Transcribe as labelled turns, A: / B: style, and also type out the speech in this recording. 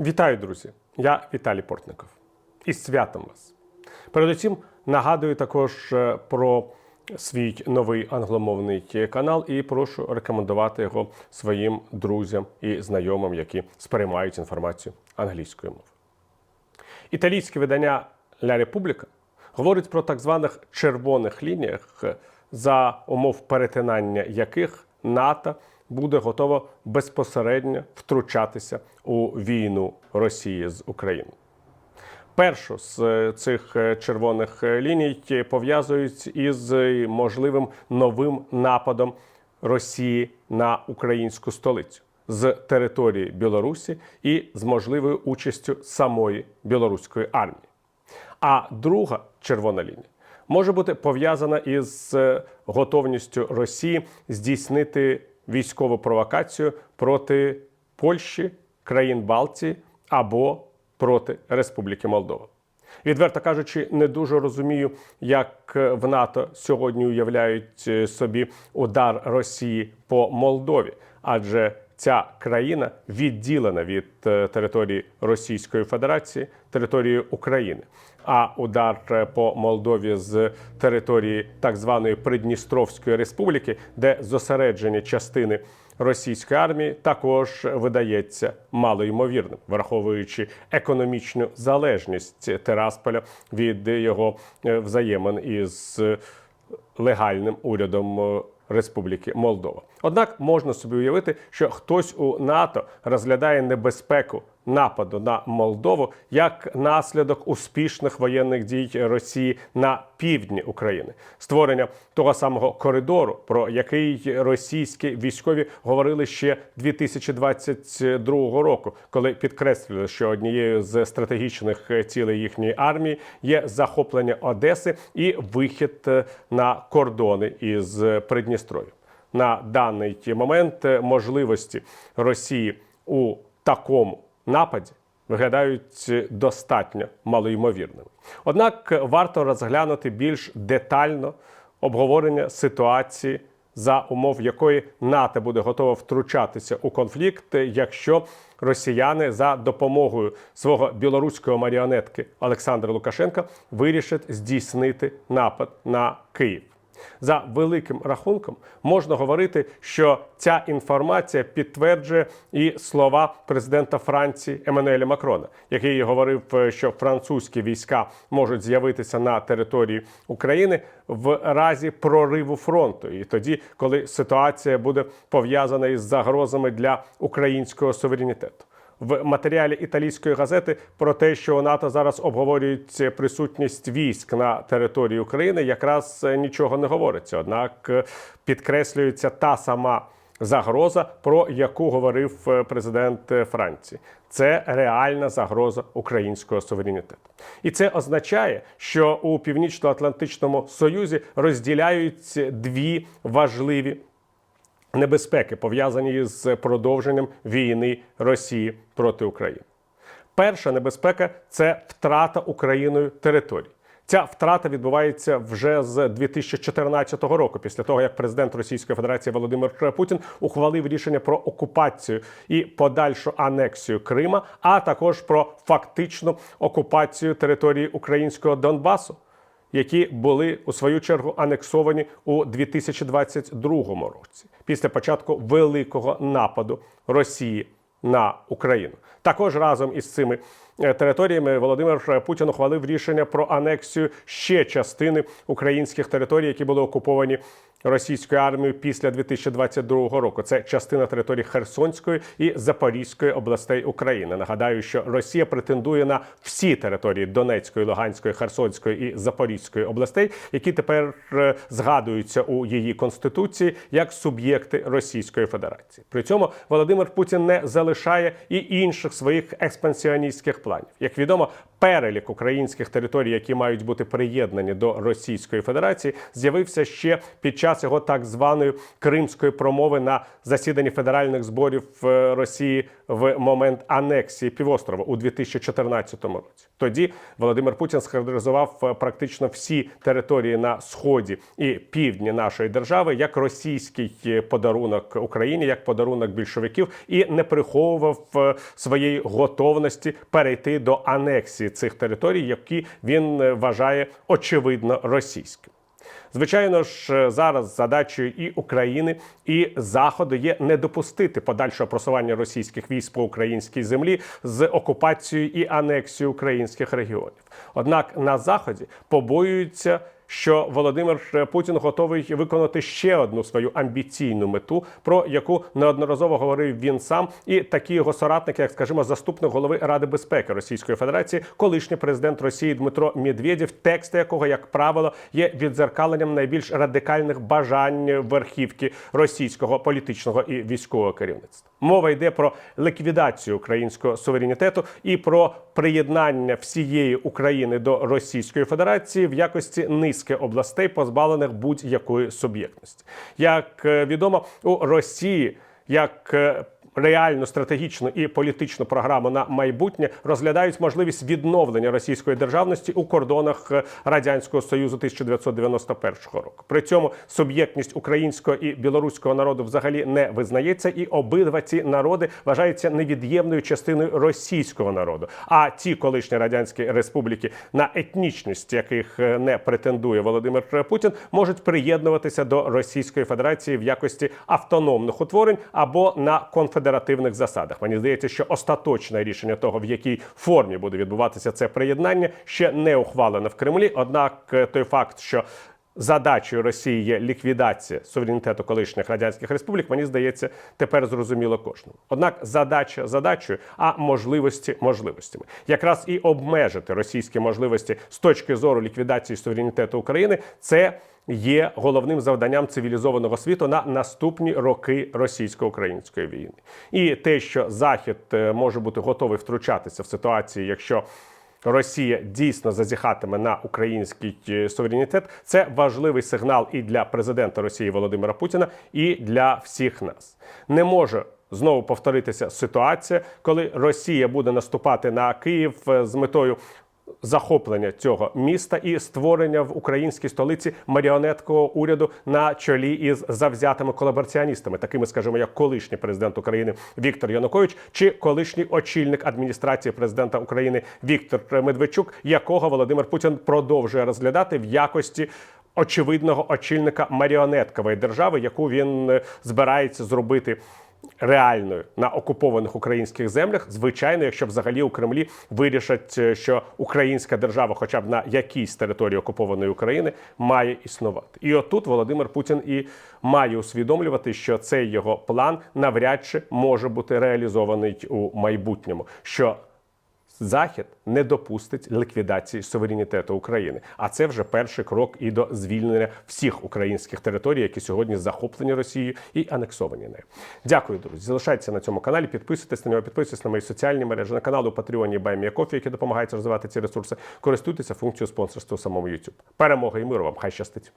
A: Вітаю, друзі! Я Віталій Портников. Із святом вас. Передусім нагадую також е, про свій новий англомовний канал і прошу рекомендувати його своїм друзям і знайомим, які сприймають інформацію англійською мовою. Італійське видання Ля Републіка говорить про так званих червоних лініях, за умов перетинання яких НАТО буде готово безпосередньо втручатися у війну Росії з Україною. Першу з е, цих е, червоних е, ліній пов'язують із можливим новим нападом Росії на українську столицю з території Білорусі і з можливою участю самої білоруської армії. А друга червона лінія може бути пов'язана із готовністю Росії здійснити військову провокацію проти Польщі, країн Балтії або проти Республіки Молдова. Відверто кажучи, не дуже розумію, як е, в НАТО сьогодні уявляють е, собі удар Росії по Молдові, адже ця країна відділена від е, території Російської Федерації, території України. А удар е, по Молдові з території так званої Придністровської республіки, де зосереджені частини російської армії, також видається малоймовірним, враховуючи економічну залежність Терасполя від його е, взаємин із легальним урядом Республіки Молдова. Однак можна собі уявити, що хтось у НАТО розглядає небезпеку нападу на Молдову як наслідок успішних воєнних дій Росії на півдні України, створення того самого коридору, про який російські військові говорили ще 2022 року, коли підкреслили, що однією з стратегічних цілей їхньої армії є захоплення Одеси і вихід е, на кордони із Придністров'я. На даний момент е, можливості Росії у такому нападі виглядають достатньо малоймовірними. Однак варто розглянути більш детально обговорення ситуації, за умов якої НАТО буде готово втручатися у конфлікт, якщо росіяни за допомогою свого білоруського маріонетки Олександра Лукашенка вирішать здійснити напад на Київ. За великим рахунком можна говорити, що ця інформація підтверджує і слова президента Франції Еммануеля Макрона, який говорив, е, що французькі війська можуть з'явитися на території України в разі прориву фронту, і тоді, коли ситуація буде пов'язана із загрозами для українського суверенітету в матеріалі італійської газети про те, що НАТО зараз обговорюють присутність військ на території України, якраз е, нічого не говориться. Однак е, підкреслюється та сама загроза, про яку говорив е, президент Франції. Це реальна загроза українського суверенітету, і це означає, що у північно-атлантичному союзі розділяють дві важливі небезпеки, пов'язані з продовженням війни Росії проти України. Перша небезпека це втрата Україною територій. Ця втрата відбувається вже з 2014 року, після того як президент Російської Федерації Володимир Путін ухвалив рішення про окупацію і подальшу анексію Крима, а також про фактичну окупацію території українського Донбасу, які були у свою чергу анексовані у 2022 році, після початку великого нападу Росії на Україну. Також разом із цими е, територіями Володимир Путін ухвалив рішення про анексію ще частини українських територій, які були окуповані російською армією після 2022 року. Це частина території Херсонської і Запорізької областей України. Нагадаю, що Росія претендує на всі території Донецької, Луганської, Херсонської і Запорізької областей, які тепер е, згадуються у її конституції як суб'єкти Російської Федерації. При цьому Володимир Путін не залишає і інших своїх експансіоністських планів. Як відомо, перелік українських територій, які мають бути приєднані до Російської Федерації, з'явився ще під час час його так званої кримської промови на засіданні федеральних зборів е, Росії в момент анексії півострова у 2014 році. Тоді Володимир Путін схарактеризував е, практично всі території на сході і півдні нашої держави як російський е, подарунок Україні, як подарунок більшовиків, і не приховував своєї готовності перейти до анексії цих територій, які він вважає очевидно російськими. Звичайно ж, е, зараз задачею і України, і Заходу є не допустити подальшого просування російських військ по українській землі з окупацією і анексією українських регіонів. Однак на заході побоюються. Що Володимир Путін готовий виконати ще одну свою амбіційну мету, про яку неодноразово говорив він сам, і такі його соратники, як скажімо, заступник голови Ради безпеки Російської Федерації, колишній президент Росії Дмитро Медведєв, тексти якого, як правило, є відзеркаленням найбільш радикальних бажань верхівки російського політичного і військового керівництва. Мова йде про ліквідацію українського суверенітету і про приєднання всієї України до Російської Федерації в якості низки областей, позбавлених будь-якої суб'єктності. Як е, відомо, у Росії як е, реальну стратегічну і політичну програму на майбутнє розглядають можливість відновлення російської державності у кордонах е, радянського союзу 1991 року. При цьому суб'єктність українського і білоруського народу взагалі не визнається, і обидва ці народи вважаються невід'ємною частиною російського народу. А ті колишні радянські республіки, на етнічність яких е, не претендує Володимир Путін, можуть приєднуватися до Російської Федерації в якості автономних утворень або на конфедеративних засадах. Мені здається, що остаточне рішення того, в якій формі буде відбуватися це приєднання, ще не ухвалено в Кремлі. Однак е, той факт, що Задачею Росії є ліквідація суверенітету колишніх радянських республік. Мені здається, тепер зрозуміло кожному. Однак задача задачею, а можливості можливостями, якраз і обмежити російські можливості з точки зору ліквідації суверенітету України. Це є головним завданням цивілізованого світу на наступні роки російсько-української війни. І те, що Захід е, може бути готовий втручатися в ситуації, якщо Росія дійсно зазіхатиме на український е, суверенітет. Це важливий сигнал і для президента Росії Володимира Путіна, і для всіх нас. Не може знову повторитися ситуація, коли Росія буде наступати на Київ е, з метою. Захоплення цього міста і створення в українській столиці маріонеткового уряду на чолі із завзятими колабораціоністами, такими, скажімо, як колишній президент України Віктор Янукович чи колишній очільник адміністрації президента України Віктор Медведчук, якого Володимир Путін продовжує розглядати в якості. Очевидного очільника маріонеткової держави, яку він е, збирається зробити реальною на окупованих українських землях, звичайно, якщо взагалі у Кремлі вирішать, е, що українська держава, хоча б на якійсь території окупованої України, має існувати. І отут Володимир Путін і має усвідомлювати, що цей його план навряд чи може бути реалізований у майбутньому. що Захід не допустить ліквідації суверенітету України, а це вже перший крок і до звільнення всіх українських територій, які сьогодні захоплені Росією і анексовані нею. Дякую, друзі. Залишайтеся на цьому каналі, підписуйтесь на нього, підписуйтесь на мої соціальні мережі, на канал у Патреоні Баймія Кофі, які допомагають розвивати ці ресурси. Користуйтеся функцією спонсорства у самому YouTube. Перемоги і миру вам! Хай щастить!